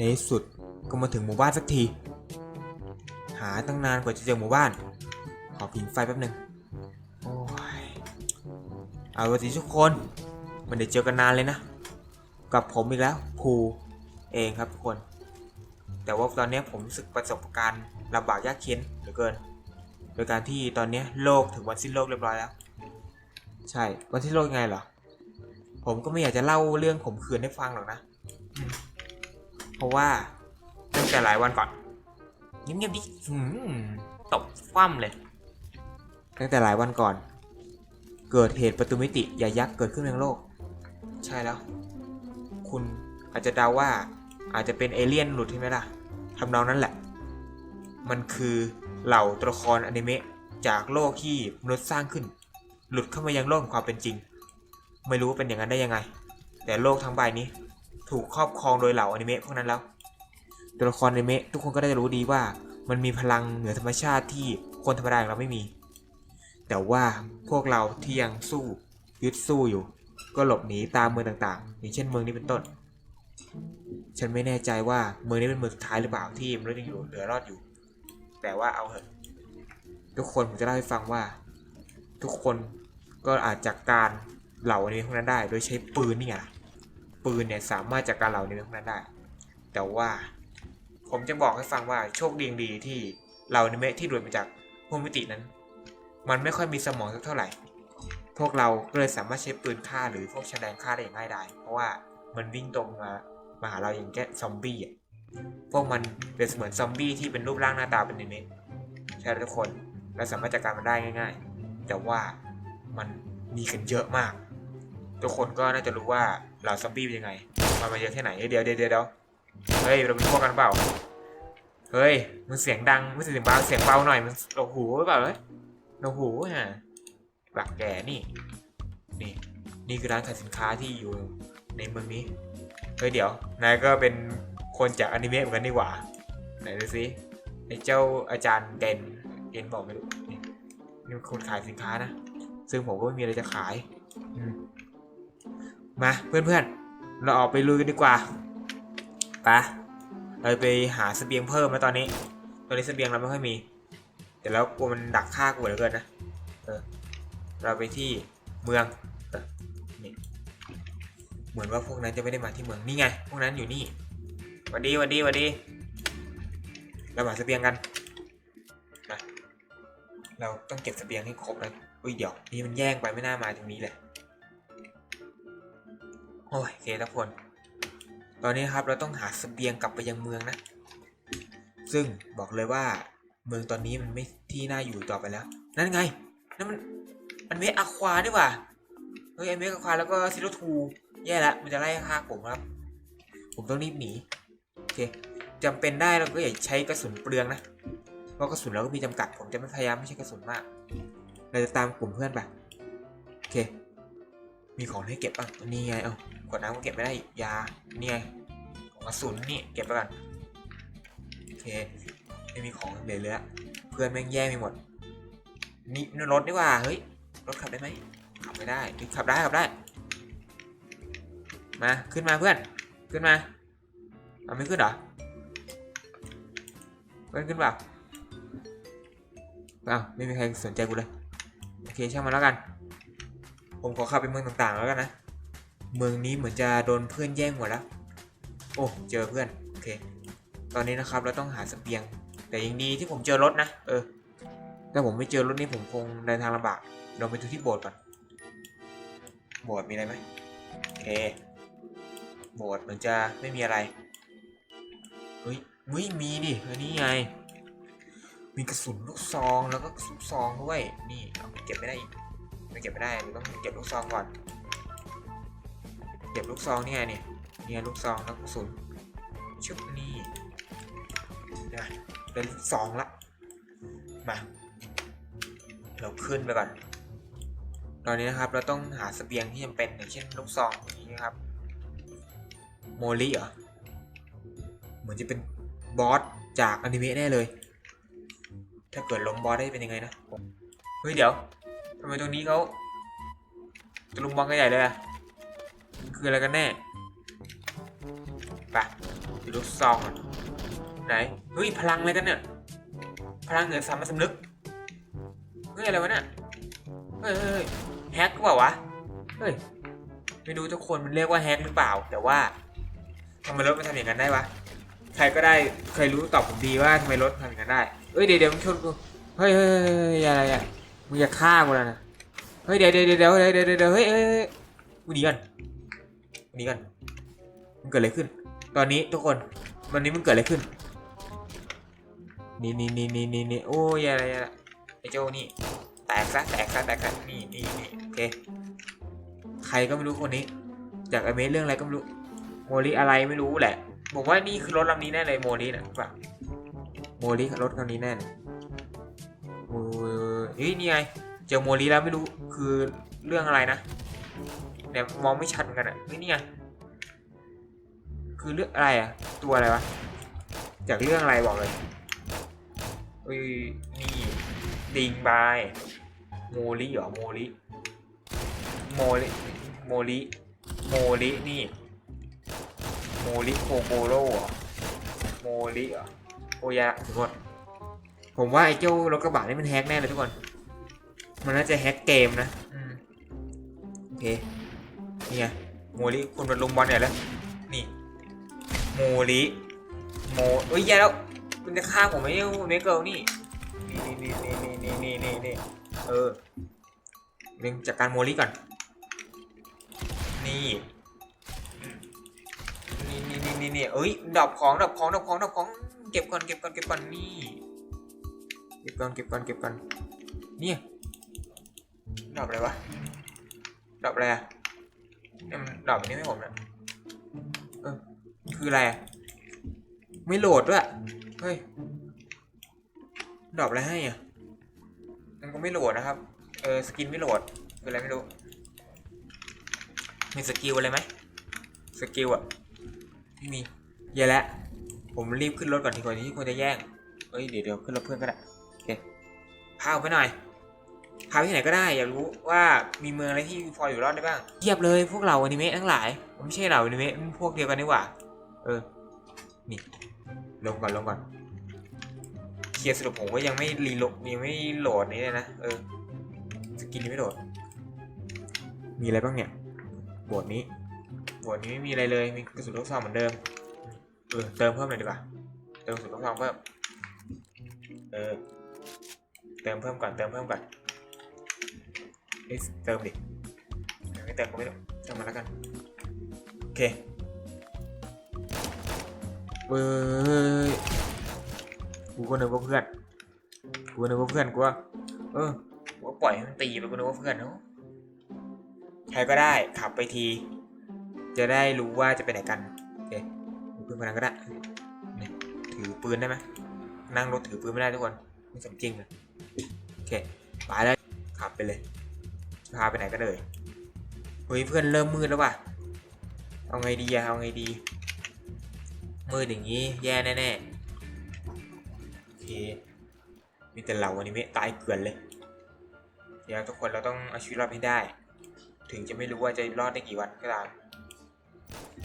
ในที่สุดก็มาถึงหมู่บ้านสักที หาตั้งนานกว่าจะเจอหมู่บ้าน ขอผิงไฟแป๊บหนึ่งโอ้ยเอาละสิทุกคนมันได้เจอกันนานเลยนะ กับผมอีกแล้วภูเองครับทุกคน แต่ว่าตอนนี้ผมรู้สึกประสบการณ์ลำบากยากเข็นเหลือเกิน โดยการที่ตอนนี้โลกถึงวันสิ้นโลกเรียบร้อยแล้ว ใช่วันสิ้นโลกยังไงเหรอผมก็ไม่อยากจะเล่าเรื่องขมขืนให้ฟังหรอกนะ เพราะว่าตั้งแต่หลายวันก่อนเงียบๆดิหืมตบคว่ำเลย ตั้งแต่หลายวันก่อน เกิดเหตุประตูมิติใหญ่ยักษ์เกิดขึ้นในโลก ใช่แล้ว คุณอาจจะเดาว่าอาจจะเป็นเอเลี่ยนหลุดใช่ไหมล่ะทำนองนั้นแหละ มันคือเหล่าตัวละครอนิเมะจากโลกที่มนุษย์สร้างขึ้น หลุดเข้ามายังโลกความเป็นจริง ไม่รู้ว่าเป็นอย่างนั้นได้ยังไง แต่โลกทั้งใบนี้ ถูกครอบครองโดยเหล่าอนิเมะพวกนั้นแล้วตัวละครอนิเมะทุกคนก็ได้รู้ดีว่า มันมีพลังเหนือธรรมชาติที่คนธรรมดาอย่างเราไม่มี แต่ว่าพวกเราที่ยังสู้ยึดสู้อยู่ ก็หลบหนีตามเมืองต่างๆ อย่างเช่นเมืองนี้เป็นต้น ฉันไม่แน่ใจว่าเมืองนี้เป็นเมืองสุดท้ายหรือเปล่าที่มนุษย์ยังอยู่เหลือรอดอยู่ แต่ว่าเอาเถอะทุกคนผมจะเล่าให้ฟังว่า ทุกคนก็อาจจัดการเหล่าอนิเมะพวกนั้นได้ โดยใช้ปืนนี่ไง ปืนเนี่ยสามารถจัดการเหล่านิเมะพวกนั้นได้ แต่ว่าผมจะบอกให้ฟังว่าโชคดีดีที่เหล่านิเมะที่หลุดมาจากพวมิตินั้น มันไม่ค่อยมีสมองสักเท่าไหร่ พวกเราก็เลยสามารถใช้ปืนฆ่าหรือพวกแฉลงฆ่าได้อย่างง่ายดายเพราะว่ามันวิ่งตรงมามาหาเราอย่างแค่ซอมบี้อะพวกมันเป็นเสมือนซอมบี้ที่เป็นรูปร่างหน้าตาเป็นนิเมะใช่ทุกคนเราสามารถจัดการมันได้ง่าย ๆ แต่ว่ามันมีกันเยอะมาก ทุกคนก็น่าจะรู้ว่าเหล่าซอมบี้เป็นยังไงมันมาเยอะแค่ไหนเดี๋ยวเดี๋ยวเดี๋ยวเฮ้ยเราเป็นพวกกันเปล่าเฮ้ยมึงเสียงดังไม่เสียงเบาเสียงเบาหน่อยมันโอ้โหหรือเปล่าเฮ้ยโอ้โหฮะปากแก่นี่นี่นี่คือร้านขายสินค้าที่อยู่ในเมืองนี้เฮ้ยเดี๋ยวนายก็เป็นคนจากอนิเมะเหมือนกันนี่หว่าไหนดูสิไอ้เจ้าอาจารย์เกนเกนบอกไม่รู้นี่นี่คนขายสินค้านะ ซึ่งผมก็ไม่มีอะไรจะขาย อืม มาเพื่อนๆ เราออกไปลุยกันดีกว่าไปเราไปหาเสบียงเพิ่มแล้วตอนนี้ ตอนนี้เสบียงเราไม่ค่อยมี แต่แล้วกลัวมันดักฆ่ากูเหลือเกินนะเออเราไปที่เมืองเออนี่เหมือนว่าพวกนั้นจะไม่ได้มาที่เมืองนี่ไง พวกนั้นอยู่นี่วันดีวันดีวันดี เรามาเสบียงกันนะเราต้องเก็บเสบียงให้ครบนะอุ้ยเดี๋ยวนี่มันแย่งไปไม่น่ามาตรงนี้เลย โอ้ยเคทุกคน ตอนนี้ครับเราต้องหาสเสบียงกลับไปยังเมืองนะ ซึ่งบอกเลยว่าเมืองตอนนี้มันไม่ที่น่าอยู่ต่อไปแล้ว นั่นไง นั่นมัน มันเมคอะควาดีกว่า เฮ้ยไอเมคอะควาแล้วก็ซิโรทู แย่ละมันจะไล่ฆ่าผมครับ ผมต้องรีบหนี โอเคจำเป็นได้เราก็อย่าใช้กระสุนเปลืองนะ เพราะกระสุนเราก็มีจำกัด ผมจะไม่พยายามไม่ใช้กระสุนมาก เราจะตามกลุ่มเพื่อนไป โอเค มีของให้เก็บบ้างนี่ไง เอาขวดน้ำก็เก็บไม่ได้ ยา นี่ไง ของกระสุนนี่ เก็บไปก่อน โอเค ไม่มีของเหลือเลยเพื่อนแม่งแย่งไปหมด นี่รถดีกว่า เฮ้ย รถขับได้ไหม ขับไม่ได้ ขับได้ ขับได้ มา ขึ้นมาเพื่อน ขึ้นมาเอาไม่ขึ้นเหรอ เพื่อนขึ้นเปล่าเปล่าไม่มีใครสนใจกูเลย โอเค ช่างมันแล้วกัน ผมขอขับไปเมืองต่างๆแล้วกันนะ เมืองนี้เหมือนจะโดนเพื่อนแย่งหมดแล้ว โอ้ เจอเพื่อน โอเค ตอนนี้นะครับเราต้องหาเสบียง แต่ยังดีที่ผมเจอรถนะ เออ ถ้าผมไม่เจอรถนี่ผมคงเดินทางลำบาก เราไปดูที่โบสถ์ก่อน โบสถ์มีอะไรไหมโอเค โบสถ์เหมือนจะไม่มีอะไร เฮ้ยไม่มีดิเฮ้ยนี่ไง มีกระสุนลูกซองแล้วก็กระสุนซองด้วย นี่เอาไปเก็บไม่ได้อีก ไม่เก็บไม่ได้ต้องเก็บลูกซองก่อน เก็บลูกซองเนี่ไงเนี่ยเนี่ไงลูกซองแล้วกระสุนชุบนี่นะเป็นซองละมาเราขึ้นไปก่อนตอนนี้นะครับ เราต้องหาเสบียงที่จำเป็นอย่างเช่นลูกซองอย่างนี้นะครับ โมลิเหรอเหมือนจะเป็นบอสจากอนิเมะแน่เลย ถ้าเกิดล้มบอสได้เป็นยังไงนะ เฮ้ยเดี๋ยว ทำไมตรงนี้เขาตะลุมบอลกันใหญ่เลยอะคืออะไรกันแน่ไปถือลูกซองอะไหนเฮ้ยพลังอะไรกันเนี่ยพลังเหนือสามัญสำนึกเฮ้ยอะไรวะเนี่ยเฮ้ยเฮ้ยเฮ้ยแฮกเปล่าวะเฮ้ยไม่รู้ทุกคนมันเรียกว่าแฮกหรือเปล่า แต่ว่าทำไมรถมันทำอย่างนั้นได้วะใครก็ได้เคยรู้ตอบผมดีว่าทำไมรถทำอย่างนั้นได้เฮ้ยเดี๋ยวเดี๋ยวมึงชนกูเฮ้ยเฮ้ยเฮ้ยเฮ้ยอะไรอะ มึงอย่าฆ่ากูแล้วนะเฮ้ยเดี๋ยวเดี๋ยวเดี๋ยวเดี๋ยวเดี๋ยวเฮ้ยเฮ้ยเฮ้ยกูหนีก่อนกูหนีก่อนมันเกิดอะไรขึ้น ตอนนี้ทุกคนวันนี้มันเกิดอะไรขึ้นนี่นี่นี่นี่นี่นี่โอ้ยอะไรอะไรไอ้โจนี่แตกซะแตกซะแตกซะนี่นี่นี่โอเคใครก็ไม่รู้คนนี้ จากอเมซเรื่องอะไรก็ไม่รู้โมลิอะไรไม่รู้แหละ บอกว่านี่คือรถลำนี้แน่เลยโมลินะป่ะโมลิรถคันนี้แน่เลย เฮ้ยนี่ไง เจอโมลิแล้วไม่รู้คือเรื่องอะไรนะเนี่ยมองไม่ชัดเหมือนกันอะเฮ้ยนี่ไงคือเรื่องอะไรอะ ตัวอะไรวะจากเรื่องอะไรบอกเลยเอ้ยนี่ดิงบายโมลิเหรอโมลิโมลิโมลิโมลินี่โมลิโคโกโร่เหรอโมลิเหรอโอยะทุกคน ผมว่าไอ้เจ้ารถกระบะนี่มันแฮกแน่เลยทุกคน มันน่าจะแฮกเกมนะโอเค นี่ไงโมลิคุณมาลุมบอลเนี่ยแล้ว นี่ โมลิโมเฮ้ยแย่แล้วคุณจะฆ่าผมไหมเนี่ยเมเกิลนี่ นี่นี่นี่นี่นี่นี่นี่เออเร่งจัดการโมลิก่อน นี่ นี่นี่นี่นี่เอ้ยดับของดับของดับของดับของ เก็บก่อนเก็บก่อนเก็บก่อนนี่ เก็บก่อนเก็บก่อนเก็บก่อนเนี่ยดอกอะไรวะดอกอะไรอะนี่มันดอกนนี้ไม่ผมนะเออคืออะไรไม่โหลดด้วยเฮ้ยดอปอะไรให้อะมันก็ไม่โหลดนะครับ เออสกินไม่โหลดคืออะไรไม่รู้ มีสกิลอะไรไหมสกิลอะไม่มีเยอะแล้วผมรีบขึ้นรถก่อนทีก่อนที่คนจะแย่งเอ้ยเดี๋ยวเดี๋ยวขึ้นรถเพื่อนก็ได้ พาผมไปหน่อย พาไปที่ไหนก็ได้ อยากรู้ว่ามีเมืองอะไรที่พออยู่รอดได้บ้างเทียบเลยพวกเราอนิเมะทั้งหลายผมไม่ใช่เราอนิเมะพวกเดียวกันนี่หว่า เออ นี่ ลงก่อนลงก่อน เคลียร์สรุปผมก็ยังไม่รีโหลดยังไม่โหลดนี้เลยนะ เออ สกินนี้ไม่โหลด มีอะไรบ้างเนี่ย บทนี้ บทนี้ไม่มีอะไรเลย มีกระสุนลูกซองเหมือนเดิม เออ เติมเพิ่มเลยดีกว่า เติมกระสุนลูกซองเพิ่ม เออ เติมเพิ่มก่อนเติมเพิ่มก่อนเอ้ยเติมดิไม่เติมก็ไม่ต้องเติมมาแล้วกันโอเคเว้ยกูก็นึกว่าเพื่อนกูนึกว่าเพื่อนกูว่าเออกูปล่อยให้มันตีไปกูนึกว่าเพื่อนเนาะใครก็ได้ขับไปที จะได้รู้ว่าจะไปไหนกันโอเคดูปืนพลังก็ได้ถือปืนได้ไหมนั่งรถถือปืนไม่ได้ทุกคนไม่สมจริงเลย โอเคไปแล้วขับไปเลย พาไปไหนก็เลยเฮ้ยเพื่อนเริ่มมืดแล้วว่ะ เอาไงดีอะเอาไงดี มืดอย่างนี้แย่แน่ๆโอเคมีแต่เราอนิเมะตายเกลื่อนเลย เดี๋ยวทุกคนเราต้องเอาชีวิตรอดให้ได้ ถึงจะไม่รู้ว่าจะรอดได้กี่วันก็ตาม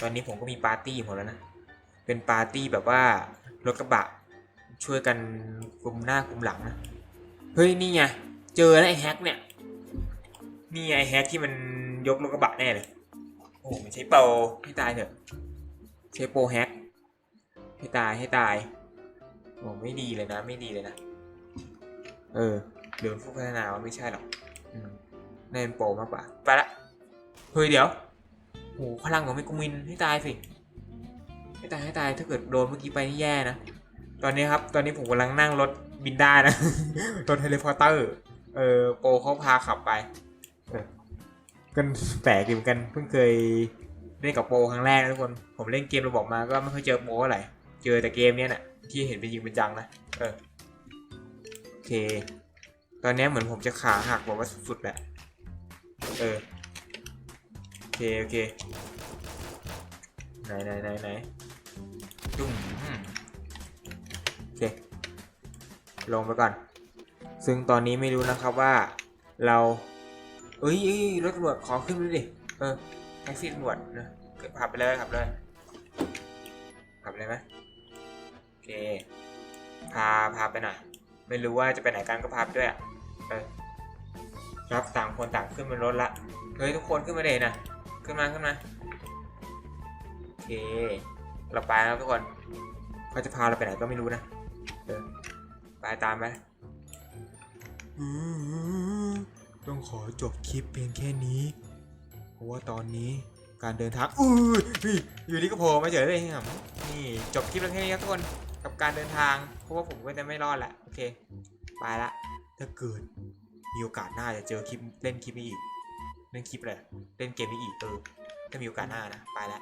ตอนนี้ผมก็มีปาร์ตี้ผมแล้วนะ เป็นปาร์ตี้แบบว่ารถกระบะช่วยกันคุมหน้าคุมหลังนะ เฮ้ยนี่ไงเจอแล้วไอ้แฮกเนี่ยนี่ไงไอ้แฮกที่มันยกรถกระบะแน่เลยโอ้โหมันใช้โปรให้ตายเถอะใช้โปรแฮกให้ตายให้ตายโอ้ไม่ดีเลยนะ ไม่ดีเลยนะ เออหรือมันผู้พัฒนาว่าไม่ใช่หรอกอืมน่าเป็นโปรมากกว่า ไปละ เฮ้ยเดี๋ยวโหพลังของเมกุมินให้ตายสิ ให้ตายให้ตายถ้าเกิดโดนเมื่อกี้ไปนี่แย่นะ ตอนนี้ครับ ตอนนี้ผมกำลังนั่งรถบินได้นะ รถเฮลิคอปเตอร์ เออโปเขาพาขับไปเออกันแปลกเหมือนกัน เพิ่งเคยเล่นกับโปครั้งแรกนะทุกคน ผมเล่นเกมเราบอกมาก็ไม่เคยเจอโปรอะไร เจอแต่เกมเนี้ยน่ะ ที่เห็นเป็นยิงเป็นจังนะ เออ โอเค ตอนนี้เหมือนผมจะขาหักแบบว่าสุดๆแหละ เออ โอเค โอเค ไหนไหนไหนไหนจุ่ม ลงไปก่อน ซึ่งตอนนี้ไม่รู้นะครับว่าเรา เอ้ยรถตำรวจขอขึ้นไปดิ เออแท็กซี่ตำรวจนะขับไปเลยขับเลยขับเลยไหมโอเค พาพาไปหน่อย ไม่รู้ว่าจะไปไหนกันก็พาไปด้วยอะเออครับต่างคนต่างขึ้นบนรถละ เฮ้ยทุกคนขึ้นมาเลยนะ ขึ้นมาขึ้นมาโอเค เราไปแล้วทุกคนเขาจะพาเราไปไหนก็ไม่รู้นะ เออ ตามไปต้องขอจบคลิปเพียงแค่นี้ เพราะว่าตอนนี้การเดินทางอุ้อยู่นี่ก็โผล่มาเฉยเลยครับนี่จบคลิปแล้วแค่นี้ครับทุกคนกับการเดินทาง เพราะว่าผมก็จะไม่รอดละโอเคไปละถ้าเกิดมีโอกาสหน้าจะเจอคลิปเล่นคลิปนี้อีกเล่นคลิปเลยเล่นเกมนี้อีกเออถ้ามีโอกาสหน้านะไปละ